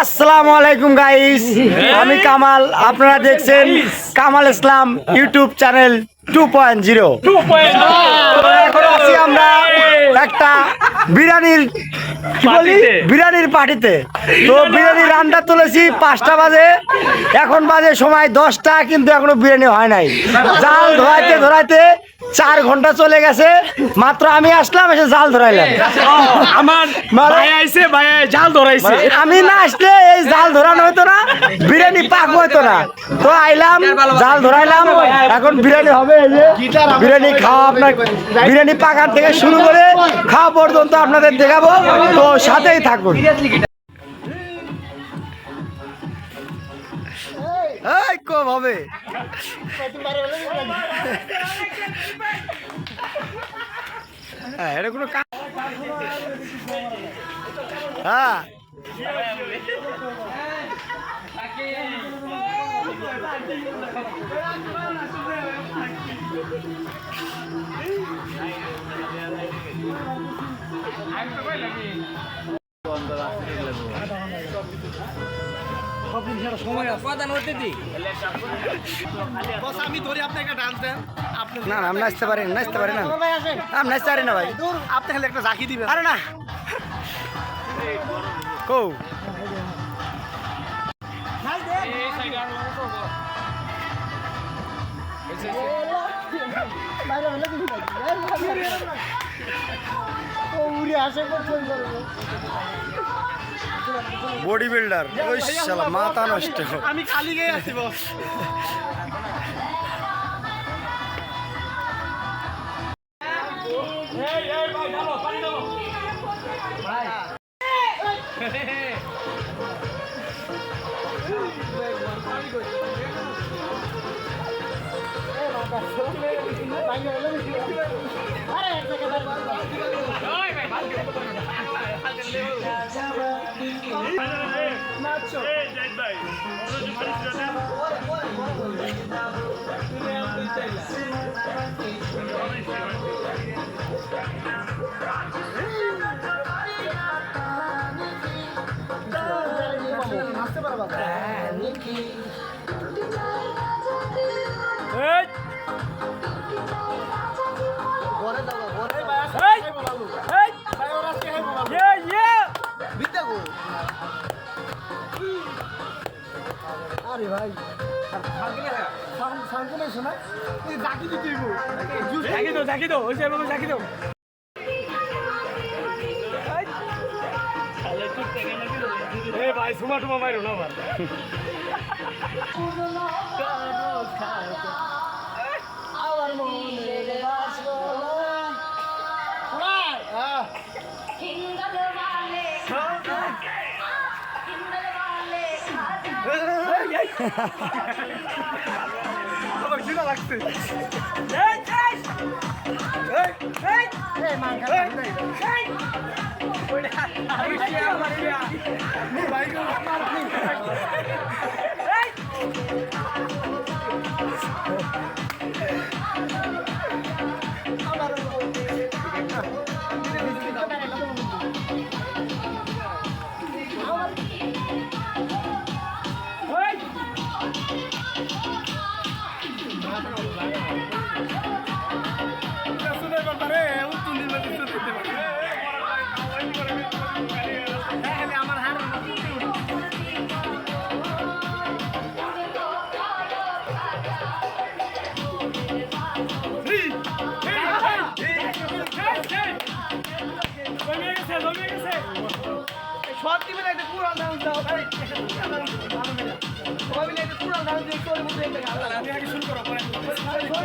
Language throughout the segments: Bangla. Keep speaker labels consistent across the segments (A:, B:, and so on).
A: আসসালামু আলাইকুম গাইস আমি কামাল। আপনারা দেখছেন Kamal Islam YouTube channel two point zero এখন আছি আমরা একটা বিরিয়ানির বলি? বিরিয়ানির পার্টিতে। তো বিরিয়ানি রান্না তুলেছি পাঁচটা বাজে। এখন বাজে সময় দশটা কিন্তু এখনও বিরিয়ানি হয় নাই। জাল ধরাইতে ধরাইতে চার ঘণ্টা চলে গেছে। মাত্র আমি আসলাম এসে জাল ধরাইলাম।
B: আমার আইছে জাল ধরাইছে।
A: আমি না আসলে এই জাল ধরানো হতো না। বিরিয়ানি হতো না। তো আইলাম, জাল ধরাইলাম, এখন বিরিয়ানি হবে বিরিয়ানি খাওয়া আপনার বিরিয়ানি পাকার থেকে শুরু করে খাওয়া পর্যন্ত আপনাদের দেখাবো। তো সাথেই থাকুন। কম হবে। হ্যাঁ। এটা কোনো কা- হ্যাঁ না না আমি নাচতে পারি না নাচতে পারি না। আমি নাচতে পারি না ভাই।
B: আপনি খালি একটা জাকি দিবেন
A: আরে না। কৌ বডি বিল্ডার ওই শালা মাথা নষ্ট
B: আমি খালি গিয়ে আসি বস ভাই পারি ভাই। সাংকুলে শোনা। জাকি দিতে জাকি দাও জাকি দাও ওই সাইড জাকি দাও ভাই সুমা টুমা মাইরো না
C: ভাই
B: আমার মনে আমার সব দিবেন একটা পুরান দাম দাও আরে সবাই মিলে একটা পুরান দাম দিয়ে করে আমি আগে শুরু করো পরে নাইস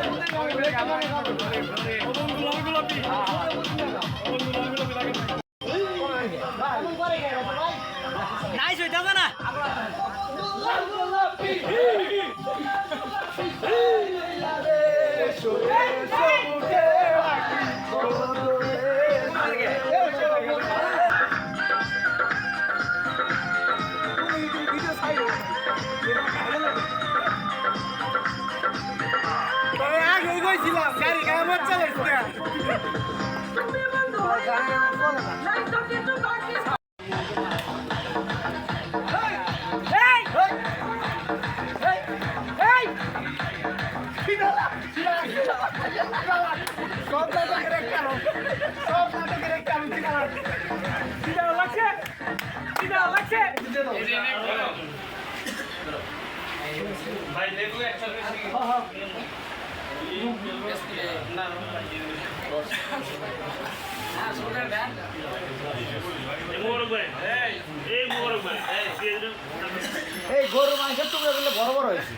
D: এই গরু মাংসের টুকরো গুলো বড় বড় হয়েছে।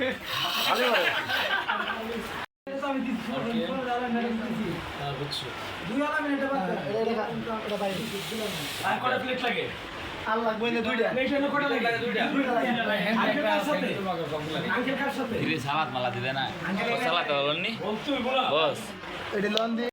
D: ভালো বড় হয়েছে। আল্লাহ বইলে দুইটা
E: সালাদ মালা দিবে না। সালাদ বস।
D: এটি